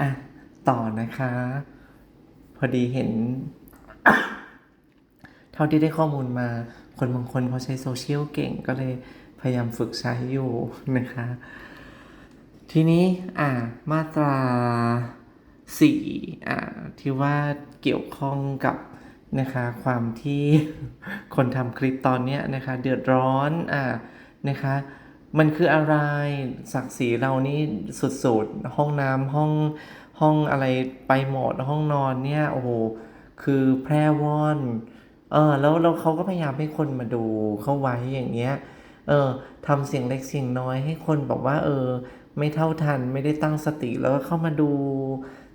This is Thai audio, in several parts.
อะ ต่อนะคะ พอดีเห็น เท่าที่ได้ข้อมูลมา คนบางคนเขาใช้โซเชียลเก่งก็เลยพยายามฝึกใช้อยู่นะคะ ทีนี้อ่ามาตราสี่อ่าที่ว่าเกี่ยวข้องกับนะคะความที่คนทำคลิปตอนนี้นะคะ เดือดร้อนอ่านะคะ มันคืออะไรศักดิ์ศรีเรานี่สุดๆ ห้องน้ำห้องห้องอะไรไปหมดห้องนอนเนี่ยโอ้โหคือแพร่ว่อนเออแล้วแล้วเขาก็พยายามให้คนมาดูเข้าไว้อย่างเงี้ยเออทำเสียงเล็กเสียงน้อยให้คนบอกว่า เออ ไม่เท่าทันไม่ได้ตั้งสติแล้วก็เข้ามาดู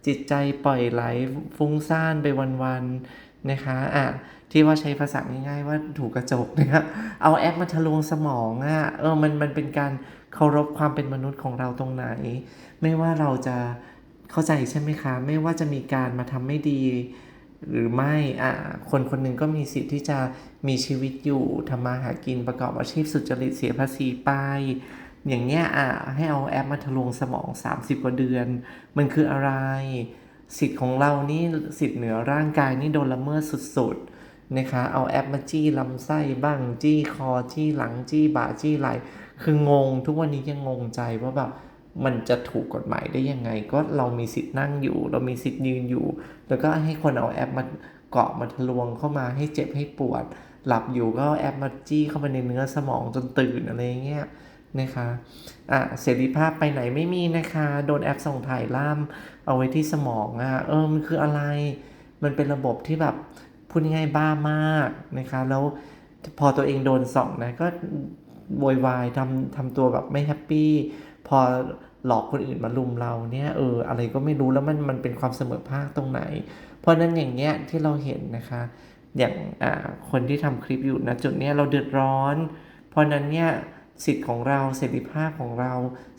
จิตใจปล่อยไหลฟุ้งซ่านไปวันๆ นะคะอะที่ว่าใช้ภาษาง่ายๆว่าถูกกระจกนะคะเอาแอปมาทะลวงสมองอะเออมันมันเป็นการเคารพความเป็นมนุษย์ของเราตรงไหน ไม่ว่าเราจะเข้าใจใช่ไหมคะ ไม่ว่าจะมีการมาทำไม่ดีหรือไม่อะคนคนหนึ่งก็มีสิทธิ์ที่จะมีชีวิตอยู่ทำมาหากินประกอบอาชีพสุจริตเสียภาษีไป อย่างเงี้ยอะให้เอาแอปมาทะลวงสมอง 30 กว่าเดือน มันคืออะไร สิทธิ์ของเรานี่สิทธิ์เหนือร่างกายนี่โดนละเมิดสุดๆนะคะ เอาแอปมาจี้ลำไส้บ้างจี้คอจี้หลังจี้บ่าจี้ไหล่คืองงทุกวันนี้ยังงงใจว่าแบบมันจะถูกกฎหมายได้ยังไง ก็เรามีสิทธิ์นั่งอยู่ เรามีสิทธิ์ยืนอยู่ แล้วก็ให้คนเอาแอปมาเกาะมาทะลวงเข้ามาให้เจ็บให้ปวด หลับอยู่ก็แอปมาจี้เข้าไปในเนื้อสมองจนตื่นอะไรเงี้ย นะคะอะเสรีภาพไปไหนไม่มีนะคะ โดนแอปส่งถ่ายล่ามเอาไว้ที่สมองอะเออมันคืออะไร มันเป็นระบบที่แบบพูดง่ายบ้ามากนะคะ แล้วพอตัวเองโดนส่องนะก็โวยวายทำทำตัวแบบไม่แฮปปี้พอหลอกคนอื่นมาลุมเราเนี่ยเอออะไรก็ไม่รู้แล้วมันมันเป็นความเสมอภาคตรงไหน เพราะนั้นอย่างเงี้ยที่เราเห็นนะคะ อย่างอ่าคนที่ทำคลิปอยู่นะจุดเนี้ยเราเดือดร้อน เพราะนั้นเนี่ย สิทธิ์ของเราเสรีภาพของเรา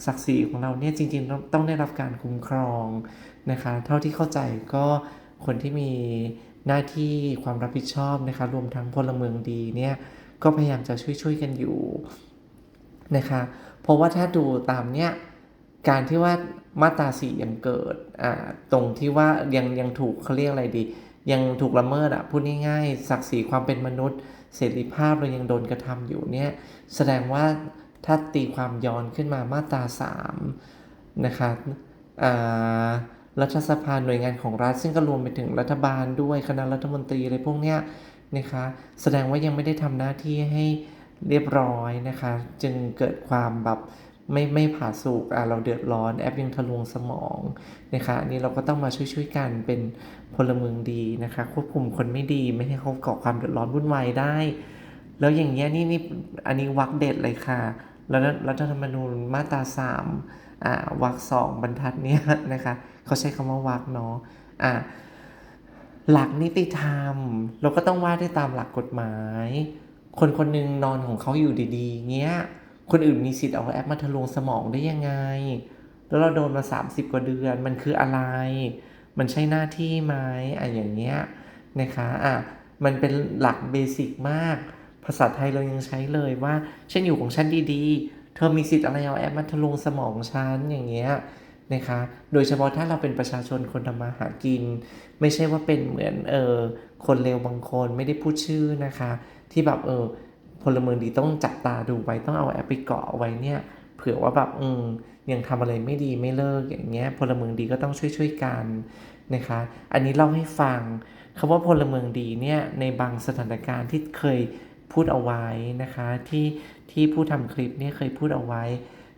ศักดิ์ศรีของเราเนี่ยจริงๆต้องได้รับการคุ้มครองนะคะเท่าที่เข้าใจก็คนที่มีหน้าที่ความรับผิดชอบนะคะรวมทั้งพลเมืองดีเนี่ยก็พยายามจะช่วยๆกันอยู่นะคะเพราะว่าถ้าดูตามเนี้ยการที่ว่ามาตราสียังเกิดอ่าตรงที่ว่ายังยังถูกเขาเรียกอะไรดี ยังถูกละเมิดอะพูดง่ายๆศักดิ์ศรีความเป็นมนุษย์ เสรีภาพเรายังโดนกระทำอยู่เนี่ยแสดงว่าถ้าตีความย้อนขึ้นมามาตรา3นะคะอ่ารัฐสภาหน่วยงานของรัฐ ซึ่งก็รวมไปถึงรัฐบาลด้วยคณะรัฐมนตรีอะไรพวกเนี้ยนะคะแสดงว่ายังไม่ได้ทำหน้าที่ให้เรียบร้อยนะคะ จึงเกิดความแบบ ไม่ไม่ผ่าสุกอะเราเดือดร้อนแอปยังทะลวงสมองนะคะอันนี้เราก็ต้องมาช่วยๆกันเป็นพลเมืองดีนะคะ ควบคุมคนไม่ดีไม่ให้เขาก่อความเดือดร้อนวุ่นวายได้ แล้วอย่างเงี้ยนี่นี่อันนี้วักเด็ดเลยค่ะแล้วรัฐธรรมนูญมาตราสามอ่าวักสองบรรทัดเนี้ยนะคะเขาใช้คำว่าวักเนาะอ่าหลักนิติธรรม เราก็ต้องว่าได้ตามหลักกฎหมาย คนคนหนึ่งนอนของเขาอยู่ดีๆเงี้ย คนอื่นมีสิทธิ์เอาแอปมาทะลวงสมองได้ยังไง แล้วเราโดนมา 30 กว่าเดือน มันคืออะไร มันใช่หน้าที่ไหมอะอย่างเงี้ยนะคะอะมันเป็นหลักเบสิกมาก ภาษาไทยเรายังใช้เลยว่าฉันอยู่ของฉันดีๆ เธอมีสิทธิ์อะไรเอาแอปมาทะลวงสมองฉันอย่างเงี้ยนะคะ โดยเฉพาะถ้าเราเป็นประชาชนคนทำมาหากิน ไม่ใช่ว่าเป็นเหมือนเออคนเลวบางคนไม่ได้พูดชื่อนะคะ ที่แบบเออ พลเมืองดีต้องจับตาดูไว้ต้องเอาแอปไปเกาะไว้เนี่ยเผื่อว่าแบบอืมยังทำอะไรไม่ดีไม่เลิกอย่างเงี้ยพลเมืองดีก็ต้องช่วยๆกันนะคะ อันนี้เล่าให้ฟังคำว่าพลเมืองดีเนี่ยในบางสถานการณ์ที่เคยพูดเอาไว้นะคะที่ที่ผู้ทำคลิปเนี่ยเคยพูดเอาไว้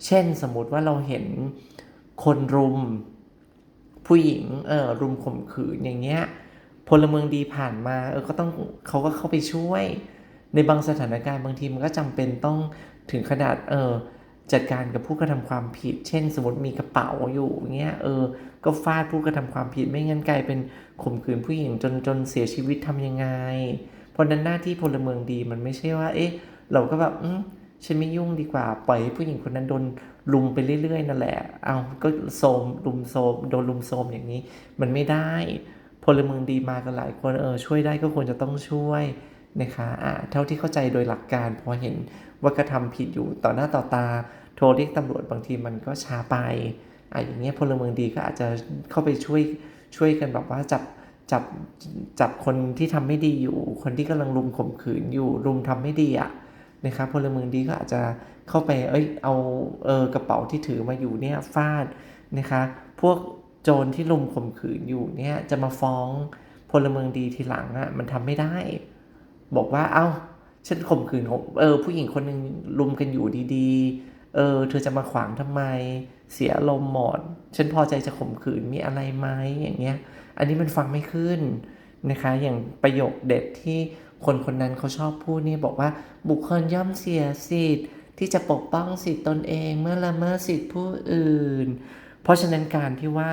เช่นสมมติว่าเราเห็นคนรุมผู้หญิงเออรุมข่มขืนอย่างเงี้ยพลเมืองดีผ่านมาเออก็ต้องเขาก็เข้าไปช่วย ในบางสถานการณ์บางทีมันก็จำเป็นต้องถึงขนาดเออจัดการกับผู้กระทำความผิด เช่น สมมติมีกระเป๋าอยู่เงี้ยเออ ก็ฟาดผู้กระทำความผิดไม่งั้นกลายเป็นข่มขืนผู้หญิงจนจนเสียชีวิตทำยังไง เพราะนั้นหน้าที่พลเมืองดีมันไม่ใช่ว่า เอ๊ะ เราก็แบบอืมฉันไม่ยุ่งดีกว่า ปล่อยให้ผู้หญิงคนนั้นโดนลุมไปเรื่อยๆนั่นแหละ เอาก็โซมลุมโซมโดนลุมโซมอย่างนี้ มันไม่ได้ พลเมืองดีมากันหลายคนเออช่วยได้ก็ควรจะต้องช่วย นะคะะเท่าที่เข้าใจโดยหลักการพอเห็นว่ากระทำผิดอยู่ต่อหน้าต่อตา โทรเรียกตำรวจบางทีมันก็ช้าไปอะอย่างเงี้ยพลเมืองดีก็อาจจะเข้าไปช่วยช่วยกันแบบว่าจับจับจับคนที่ทำไม่ดีอยู่ คนที่กำลังรุมข่มขืนอยู่รุมทำไม่ดีอะนะครับพลเมืองดีก็อาจจะเข้าไปเอ้ยเอาเออกระเป๋าที่ถือมาอยู่เนี่ยฟาดนะคะพวกโจรที่รุมข่มขืนอยู่เนี่ยจะมาฟ้องพลเมืองดีทีหลังอะมันทำไม่ได้ บอกว่าเอ้าฉันข่มขืนเออผู้หญิงคนหนึ่งรุมกันอยู่ดีๆ เออ เธอจะมาขวางทำไม เสียลมหมดฉันพอใจจะข่มขืนมีอะไรไหมอย่างเงี้ย อันนี้มันฟังไม่ขึ้นนะคะ อย่างประโยคเด็ดที่คนคนนั้นเขาชอบพูดเนี่ยบอกว่าบุคคลย่อมเสียสิทธิ์ที่จะปกป้องสิทธิ์ตนเองเมื่อละเมิดสิทธิ์ผู้อื่น เพราะฉะนั้นการที่ว่า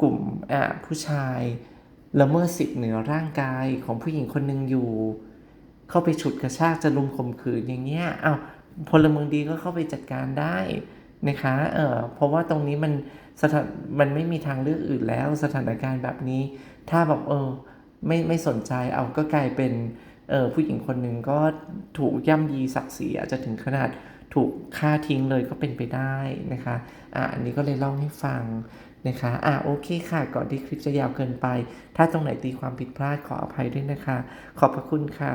กลุ่มอ่าผู้ชายละเมิดสิทธิ์เหนือร่างกายของผู้หญิงคนหนึ่งอยู่ เข้าไปฉุดกระชากจะลุมข่มขืนอย่างเงี้ยเอ้าพลเมืองดีก็เข้าไปจัดการได้นะคะเออเพราะว่าตรงนี้มันสถานมันไม่มีทางเลือกอื่นแล้วสถานการณ์แบบนี้ ถ้าแบบเออไม่ไม่สนใจเอาก็กลายเป็นเออผู้หญิงคนหนึ่งก็ถูกย่ำยีศักดิ์ศรีอาจจะถึงขนาดถูกฆ่าทิ้งเลยก็เป็นไปได้นะคะอะอันนี้ก็เลยเล่าให้ฟังนะคะอะโอเคค่ะ ก่อนที่คลิปจะยาวเกินไป ถ้าตรงไหนตีความผิดพลาดขออภัยด้วยนะคะ ขอบพระคุณค่ะ